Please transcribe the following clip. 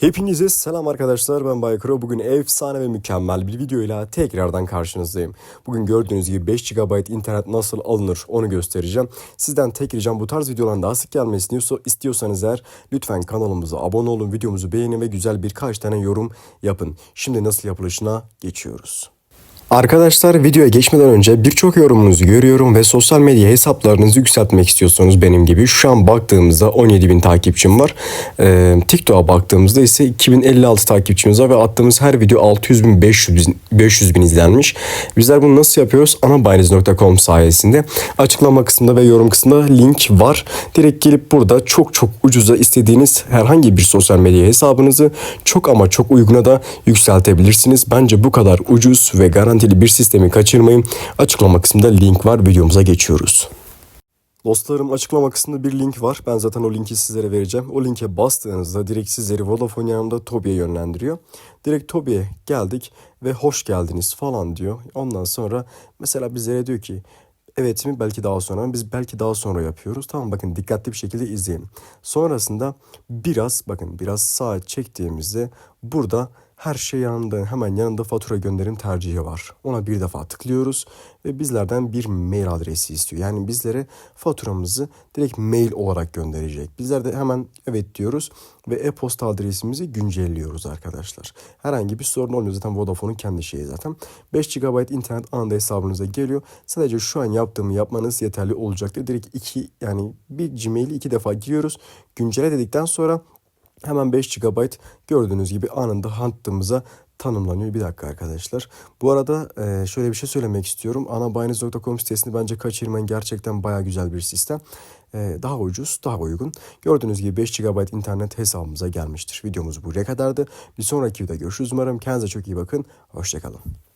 Hepinize selam arkadaşlar ben Baykro. Bugün efsane ve mükemmel bir videoyla tekrardan karşınızdayım. Bugün gördüğünüz gibi 5 GB internet nasıl alınır onu göstereceğim. Sizden tek ricam bu tarz videoların daha sık gelmesini istiyorsa- istiyorsanız eğer lütfen kanalımıza abone olun, videomuzu beğenin ve güzel birkaç tane yorum yapın. Şimdi nasıl yapılışına geçiyoruz. Arkadaşlar videoya geçmeden önce birçok yorumunuzu görüyorum ve sosyal medya hesaplarınızı yükseltmek istiyorsanız benim gibi şu an baktığımızda 17 bin takipçim var. Ee, TikTok'a baktığımızda ise 2056 takipçimiz var ve attığımız her video 600 bin 500 bin, 500 bin izlenmiş. Bizler bunu nasıl yapıyoruz? Anabayniz.com sayesinde açıklama kısmında ve yorum kısmında link var. Direkt gelip burada çok çok ucuza istediğiniz herhangi bir sosyal medya hesabınızı çok ama çok uyguna da yükseltebilirsiniz. Bence bu kadar ucuz ve garantili bir sistemi kaçırmayın. Açıklama kısmında link var. Videomuza geçiyoruz. Dostlarım açıklama kısmında bir link var. Ben zaten o linki sizlere vereceğim. O linke bastığınızda direkt sizleri Vodafone yanında Tobi'ye yönlendiriyor. Direkt Tobi'ye geldik ve hoş geldiniz falan diyor. Ondan sonra mesela bizlere diyor ki evet mi belki daha sonra? Biz belki daha sonra yapıyoruz. Tamam bakın dikkatli bir şekilde izleyin. Sonrasında biraz bakın biraz sağa çektiğimizde burada her şey yanında hemen yanında fatura gönderim tercihi var. Ona bir defa tıklıyoruz ve bizlerden bir mail adresi istiyor. Yani bizlere faturamızı direkt mail olarak gönderecek. Bizler de hemen evet diyoruz ve e-posta adresimizi güncelliyoruz arkadaşlar. Herhangi bir sorun olmuyor zaten Vodafone'un kendi şeyi zaten. 5 GB internet anında hesabınıza geliyor. Sadece şu an yaptığımı yapmanız yeterli olacaktır. Direkt iki yani bir Gmail'i iki defa giriyoruz. Güncele dedikten sonra Hemen 5 GB gördüğünüz gibi anında hattımıza tanımlanıyor. Bir dakika arkadaşlar. Bu arada e, şöyle bir şey söylemek istiyorum. Anabayniz.com sitesini bence kaçırmayın. Gerçekten baya güzel bir sistem. E, daha ucuz, daha uygun. Gördüğünüz gibi 5 GB internet hesabımıza gelmiştir. Videomuz buraya kadardı. Bir sonraki videoda görüşürüz umarım. Kendinize çok iyi bakın. Hoşçakalın.